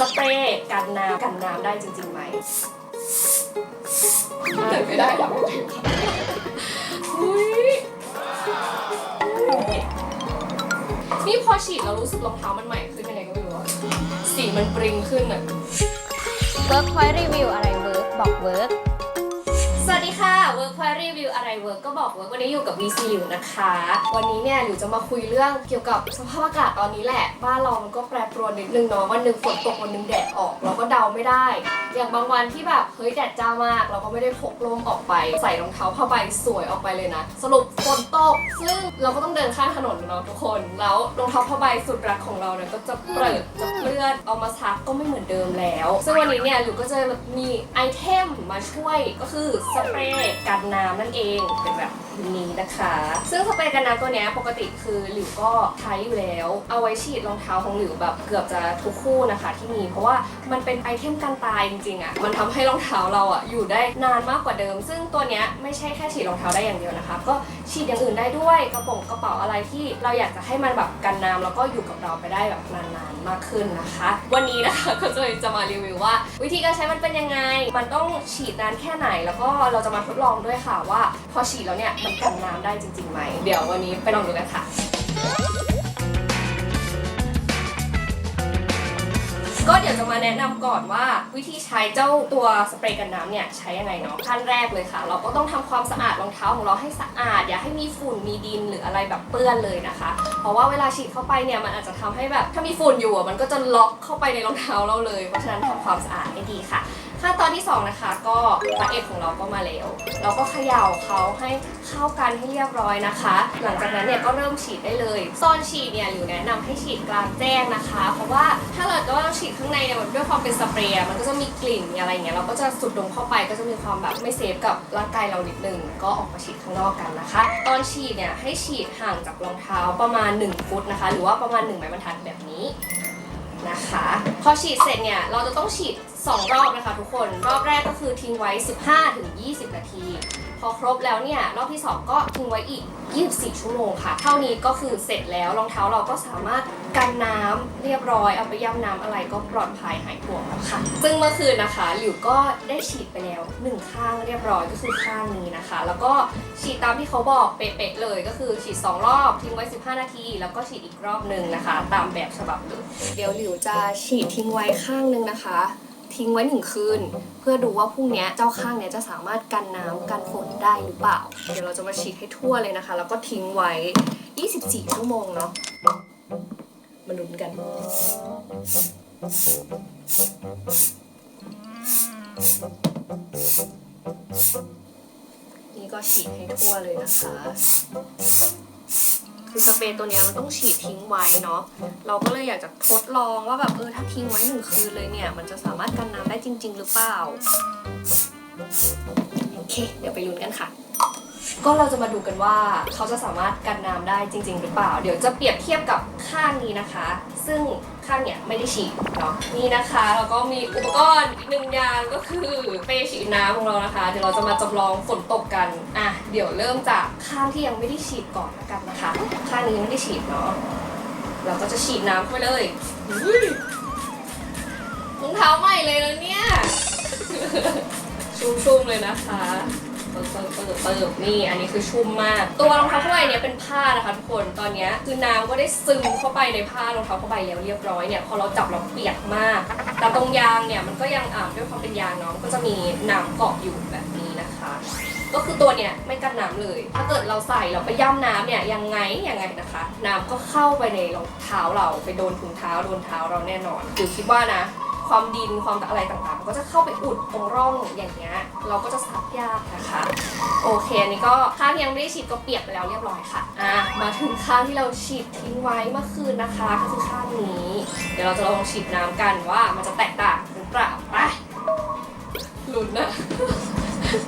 สเปรย์กันน้ำกันน้ำได้จริงๆไหมเกิดไม่ได้หรอกอุ้ยนี่พอฉีดเรารู้สึกรองเท้ามันใหม่ขึ้นยังไงก็ไม่รู้อะสีมันปริงขึ้นอะเวิร์กพอยต์รีวิวอะไรเวิร์กบอกเวิร์ก สวัสดีค่ะ Workpoint Review อะไร Work ก็บอก Work วันนี้อยู่กับ VC หลิวนะคะ วันนี้เนี่ยหลิวจะมาคุยเรื่องเกี่ยวกับสภาพอากาศตอนนี้แหละ บ้านเรามันก็แปรปรวนนิดนึงเนาะ วันหนึ่งฝนตกวันหนึ่งแดดออก เราก็เดาไม่ได้ อย่างบางวันที่แบบเฮ้ยแดดจ้ามาก เราก็ไม่ได้พกร่มออกไป ใส่รองเท้าผ้าใบสวยออกไปเลยนะ สรุปฝนตก ซึ่งเราก็ต้องเดินข้ามถนนเนาะทุกคน แล้วรองเท้าผ้าใบสุดรักของเราเนี่ยก็จะเปิดจะเปื้อนเอามาซักก็ไม่เหมือนเดิมแล้ว ซึ่งวันนี้เนี่ยหลิวก็จะมีไอเทมมาช่วยก็คือสเปรย์กันน้ำนั่นเองเป็นแบบนี้นะคะ ซึ่งสเปรย์กันน้ำตัวนี้ปกติคือหลิวก็ใช้อยู่แล้ว เอาไว้ฉีดรองเท้าของหลิวแบบเกือบจะทุกคู่นะคะที่มี เพราะว่ามันเป็นไอเทมกันตายจริงๆอะ่ะ มันทำให้รองเท้าเราอะ่ะอยู่ได้นานมากกว่าเดิม ซึ่งตัวนี้ไม่ใช่แค่ฉีดรองเท้าได้อย่างเดียวนะคะ ก็ฉีดอย่างอื่นได้ด้วยกระป๋องกระเป๋าอะไรที่เราอยากจะให้มันแบบกันน้ำแล้วก็อยู่กับเราไปได้แบบนานๆมากขึ้นนะคะ วันนี้นะคะก็จะจะมารีวิวว่า วิธีการใช้มันเป็นยังไง มันต้องฉีดนานแค่ไหนแล้วก็เราจะมาทดลองด้วยค่ะว่า พอฉีดแล้วเนี่ยมันกันน้ำได้จริงๆไหมเดี๋ยววันนี้ไปลองดูกันค่ะ ก็เดี๋ยวจะมาแนะนำก่อนว่าวิธีใช้เจ้าตัวสเปรย์กันน้ำเนี่ยใช้ยังไงเนาะขั้นแรกเลยค่ะ เราก็ต้องทำความสะอาดรองเท้าของเราให้สะอาด อย่าให้มีฝุ่นมีดินหรืออะไรแบบเปื้อนเลยนะคะ เพราะว่าเวลาฉีดเข้าไปเนี่ยมันอาจจะทำให้แบบถ้ามีฝุ่นอยู่อะมันก็จะล็อกเข้าไปในรองเท้าเราเลย เพราะฉะนั้นทำความสะอาดให้ดีค่ะ ขั้นตอนที่สองนะคะ ก็พระเอกของเราก็มาแล้ว เราก็เขย่าเขาให้เข้ากันให้เรียบร้อยนะคะ หลังจากนั้นเนี่ยก็เริ่มฉีดได้เลยตอนฉีดเนี่ยหลิวแนะนำให้ฉีดกลางแจ้งนะคะ เพราะว่าถ้าเราก็เราฉีดข้างในเนี่ยมันด้วยความเป็นสเปรย์มันก็จะมีกลิ่นมีอะไรเงี้ยเราก็จะสุดลงเข้าไปก็จะมีความแบบไม่เซฟกับร่างกายเรานิดนึงก็ออกมาฉีดข้างนอกกันนะคะ ตอนฉีดเนี่ยให้ฉีดห่างจากรองเท้าประมาณ 1 ฟุตนะคะ หรือว่าประมาณ1ไม้บรรทัดแบบนี้นะคะ พอฉีดเสร็จเนี่ยเราจะต้องฉีด 2 รอบนะคะทุกคน รอบแรกก็คือทิ้งไว้ 15-20 นาที พอครบแล้วเนี่ย รอบที่ 2 ก็ทิ้งไว้อีก 24 ชั่วโมงค่ะ เท่านี้ก็คือเสร็จแล้วรองเท้าเราก็สามารถกันน้ำเรียบร้อยเอาไปย่ำน้ำอะไรก็ปลอดภัยหายห่วงแล้วค่ะ ซึ่งเมื่อคืนนะคะ หลิวก็ได้ฉีดไปแล้ว1ข้างเรียบร้อยก็คือข้างนี้นะคะ แล้วก็ฉีดตามที่เขาบอกเป๊ะๆเลย ก็คือฉีด 2 รอบทิ้งไว้ 15 นาที แล้วก็ฉีดอีกรอบหนึ่งนะคะ ตามแบบฉบับเลยเดี๋ยวหลิวจะฉีดทิ้งไว้ข้างหนึงนะคะ ทิ้งไว้หนึ่งคืน เพื่อดูว่าพรุ่งนี้เจ้าข้างเนี้ยจะสามารถกันน้ำกันฝนได้หรือเปล่า เดี๋ยวเราจะมาฉีดให้ทั่วเลยนะคะ แล้วก็ทิ้งไว้ 24 ชั่วโมงเนาะมาลุ้นกัน นี่ก็ฉีดให้ทั่วเลยนะคะ คือสเปรย์ตัวเนี้ยมันต้องฉีดทิ้งไว้เนาะ เราก็เลยอยากจะทดลองว่าแบบเออถ้าทิ้งไว้หนึ่งคืนเลยเนี่ย มันจะสามารถกันน้ำได้จริง ๆ หรือเปล่า โอเค เดี๋ยวไปลุ้นกันค่ะ ก็เราจะมาดูกันว่าเขาจะสามารถกันน้ำได้จริง ๆ หรือเปล่า เดี๋ยวจะเปรียบเทียบกับข้างนี้นะคะ ซึ่งข้างเนี้ยไม่ได้ฉีดเนาะนี่นะคะแล้วก็มีอุปกรณ์อีกหนึ่งอย่างก็คือเปรย์ฉีดน้ำของเรานะคะ เดี๋ยวเราจะมาจำลองฝนตกกันอะเดี๋ยวเริ่มจากข้างที่ยังไม่ได้ฉีดก่อนละกันนะคะ ข้างนี้ยังไม่ได้ฉีดเนาะเราก็จะฉีดน้ำเข้าไปเลยรองเท้าใหม่เลยนะเนี่ยชุ่มๆเลยนะคะ เปิดเปิดเปิดเปิดนี่อันนี้คือชุ่มมาก ตัวรองเท้าผ้าใบเนี่ยเป็นผ้านะคะทุกคนตอนเนี้ยคือน้ำก็ได้ซึมเข้าไปในผ้ารองเท้าผ้าใบแล้วเรียบร้อยเนี่ยพอเราจับเราเปียกมาก แต่ตรงยางเนี่ยมันก็ยังอ่าด้วยความเป็นยางเนาะก็จะมีน้ำเกาะอยู่แบบนี้นะคะก็คือตัวเนี่ยไม่กันน้ำเลย ถ้าเกิดเราใส่เราไปย่ำน้ำเนี่ยยังไงยังไงนะคะ น้ำก็เข้าไปในรองเท้าเราไปโดนถุงเท้าโดนเท้าเราแน่นอนคือคิดว่านะ ความดินความอะไรต่างๆ มันก็จะเข้าไปอุดตรงร่องอย่างเงี้ยเราก็จะซักยากนะคะ โอเคอันนี้ก็ข้างที่ยังไม่ได้ฉีดก็เปียกไปแล้วเรียบร้อยค่ะอะมาถึงข้างที่เราฉีดทิ้งไว้เมื่อคืนนะคะก็คือข้างนี้ เดี๋ยวเราจะลองฉีดน้ำกันว่ามันจะแตกต่างหรือเปล่าไปลุ้นนะ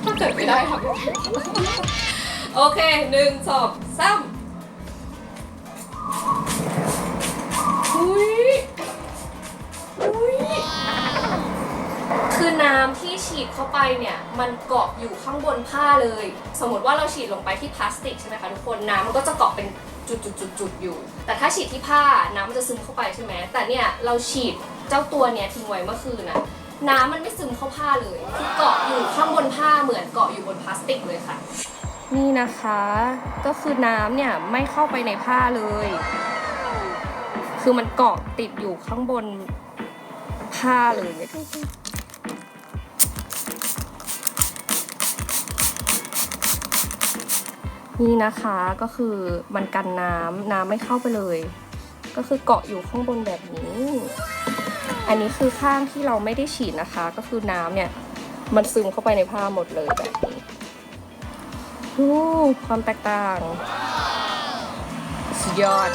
ถ้าเกิดไม่ได้ทำยังไงโอเคหนึ่งสองสาม ไปเนี่ยมันเกาะอยู่ข้างบนผ้าเลย สมมติว่าเราฉีดลงไปที่พลาสติกใช่ไหมคะทุกคนน้ำมันก็จะเกาะเป็นจุดๆๆๆอยู่ แต่ถ้าฉีดที่ผ้าน้ำมันจะซึมเข้าไปใช่ไหมแต่เนี่ยเราฉีดเจ้าตัวเนี้ยทิ้งไว้เมื่อคืนนะน้ำมันไม่ซึมเข้าผ้าเลยคือเกาะอยู่ข้างบนผ้าเหมือนเกาะอยู่บนพลาสติกเลยค่ะ นี่นะคะก็คือน้ำเนี่ยไม่เข้าไปในผ้าเลย คือมันเกาะติดอยู่ข้างบนผ้าเลย นี่นะคะก็คือมันกันน้ำน้ำไม่เข้าไปเลย ก็คือเกาะอยู่ข้างบนแบบนี้ อันนี้คือข้างที่เราไม่ได้ฉีดนะคะ ก็คือน้ำเนี่ย มันซึมเข้าไปในผ้าหมดเลยแบบนี้ดูความแตกต่างสุดยอด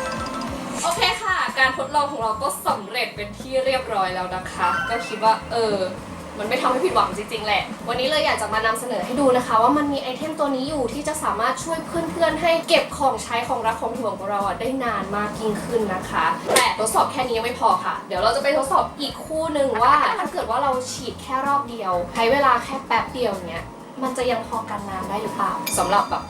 โอเคค่ะ การทดลองของเราก็สำเร็จเป็นที่เรียบร้อยแล้วนะคะ ก็คิดว่าเออ มันไม่ทำให้ผิดหวังจริงๆแหละ วันนี้เลยอยากจะมานำเสนอให้ดูนะคะ ว่ามันมีไอเทมตัวนี้อยู่ที่จะสามารถช่วยเพื่อนๆ ให้เก็บของใช้ของรักของห่วงของเราอะได้นานมากยิ่งขึ้นนะคะ แต่ทดสอบแค่นี้ยังไม่พอค่ะ เดี๋ยวเราจะไปทดสอบอีกคู่หนึ่งว่าถ้าเกิดว่าเราฉีดแค่รอบเดียวใช้เวลาแค่แป๊บเดียวเนี้ยมันจะยังพอกันน้ำได้หรือเปล่าสำหรับแบบ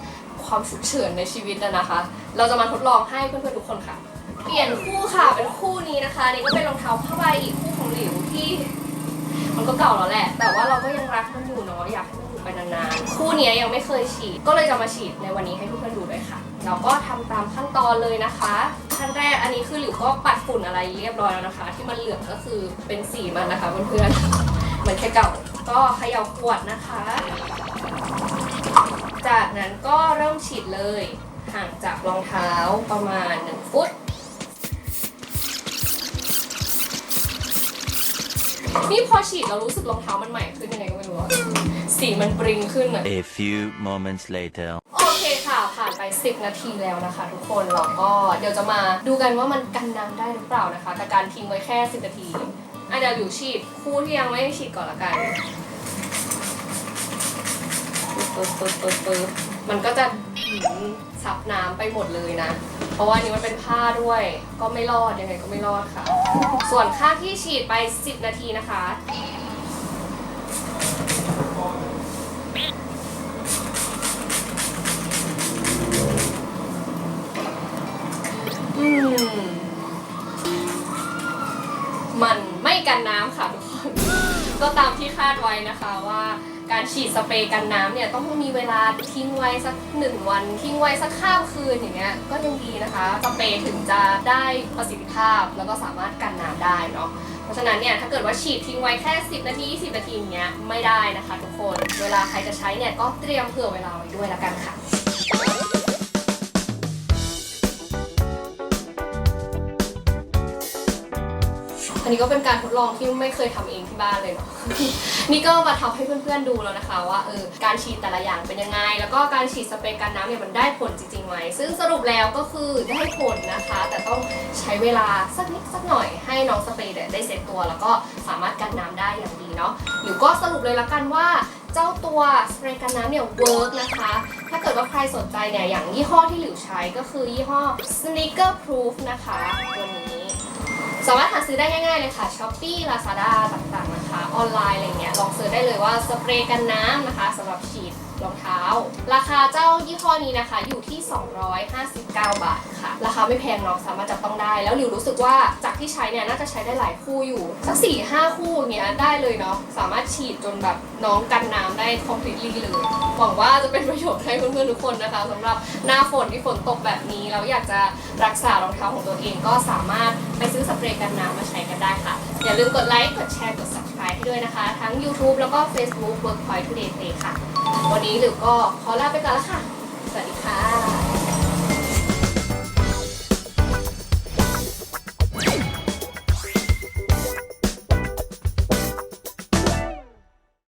ความฉุกเฉินในชีวิตนะนะคะ เราจะมาทดลองให้เพื่อนๆทุกคนค่ะ เปลี่ยนคู่ค่ะเป็นคู่นี้นะคะ นี่ก็เป็นรองเท้าผ้าใบอีกคู่ของหลิวที่ มันก็เก่าแล้วแหละ แต่ว่าเราก็ยังรักมันอยู่เนาะอยากให้มันอยู่ไปนานๆ คู่เนี้ยยังไม่เคยฉีด ก็เลยจะมาฉีดในวันนี้ให้เพื่อนๆดูด้วยค่ะ เราก็ทำตามขั้นตอนเลยนะคะ ขั้นแรกอันนี้คือหลิวก็ปัดฝุ่นอะไรเรียบร้อยแล้วนะคะ ที่มันเหลืองก็คือเป็นสีมันนะคะเพื่อนๆ เหมือนแค่เก่า ก็เขย่าขวดนะคะ จากนั้นก็เริ่มฉีดเลย ห่างจากรองเท้าประมาณ 1 ฟุต นี่พอฉีดเรารู้สึกรองเท้ามันใหม่ขึ้นยังไงก็ไม่รู้อะสีมันปริงขึ้นอะ A few moments later. โอเคค่ะ ผ่านไป 10 นาทีแล้วนะคะ ทุกคนเราก็เดี๋ยวจะมาดูกันว่ามันกันน้ำได้หรือเปล่านะคะกับการทิ้งไว้แค่ 10 นาทีอะเดี๋ยวอยู่ฉีดคู่ที่ยังไม่ได้ฉีดก่อนละกันปึ๊บปึ๊บปึ๊บปึ๊บมันก็จะหืม ซับน้ำไปหมดเลยนะ เพราะว่าอันนี้มันเป็นผ้าด้วย ก็ไม่รอดยังไงก็ไม่รอดค่ะ ส่วนข้างที่ฉีดไป 10 นาทีนะคะ อืม มันไม่กันน้ำค่ะทุกคน ก็ตามที่คาดไว้นะคะว่า การฉีดสเปรย์กันน้ำเนี่ยต้องมีเวลาทิ้งไว้สักหนึ่งวัน ทิ้งไว้สักข้ามคืนอย่างเงี้ยก็ยังดีนะคะสเปรย์ถึงจะได้ประสิทธิภาพแล้วก็สามารถกันน้ำได้เนาะเพราะฉะนั้นเนี่ยถ้าเกิดว่าฉีดทิ้งไว้แค่ 10 นาที 20 นาทีอย่างเงี้ยไม่ได้นะคะ ทุกคน เวลาใครจะใช้เนี่ยก็เตรียมเผื่อเวลาไว้ด้วยละกันค่ะ นนี้ก็เป็นการทดลองที่ไม่เคยทำเองที่บ้านเลยเนาะ นี่ก็มาทำให้เพื่อนๆดูแล้วนะคะ ว่าเออการฉีดแต่ละอย่างเป็นยังไง แล้วก็การฉีดสเปรย์กันน้ำเนี่ยมันได้ผลจริงๆไหมซึ่งสรุปแล้วก็คือได้ผลนะคะ แต่ต้องใช้เวลาสักนิดสักหน่อยให้น้องสเปรย์เนี่ยได้เซ็ตตัว แล้วก็สามารถกันน้ำได้อย่างดีเนาะหรือก็สรุปเลยละกันว่าเจ้าตัวสเปรย์กันน้ำเนี่ยเวิร์กนะคะ ถ้าเกิดว่าใครสนใจเนี่ย อย่างยี่ห้อที่หลิวใช้ก็คือยี่ห้อ Sneaker Proof นะคะ ตัวนี้ สามารถหาซื้อได้ง่ายๆเลยค่ะ Shopee Lazada ต่างๆนะคะ ออนไลน์อะไรเงี้ย ลองซื้อได้เลยว่าสเปรย์กันน้ำนะคะสำหรับฉีด รองเท้า ราคาเจ้ายี่ห้อนี้นะคะอยู่ที่ 259 บาทค่ะ ราคาไม่แพงเนาะสามารถจับต้องได้ แล้วหลิวรู้สึกว่าจากที่ใช้เนี่ยน่าจะใช้ได้หลายคู่อยู่ สัก4ี่ห้าคู่อย่างเงี้ยได้เลยเนาะสามารถฉีดจนแบบน้องกันน้ำได้ completely เลย หวังว่าจะเป็นประโยชน์ให้เพื่อนๆทุกคนนะคะสำหรับหน้าฝนที่ฝนตกแบบนี้แล้วอยากจะรักษารองเท้าของตัวเองก็สามารถไปซื้อสเปรย์กันน้ำมาใช้กันได้ค่ะอย่าลืมกดไลค์กดแชร์กด s นะคะ ทั้ง YouTube แล้วก็ Facebook Workpoint Today Play ค่ะ วันนี้หรือก็ขอลาไปก่อนแล้วค่ะ สวัสดีค่ะ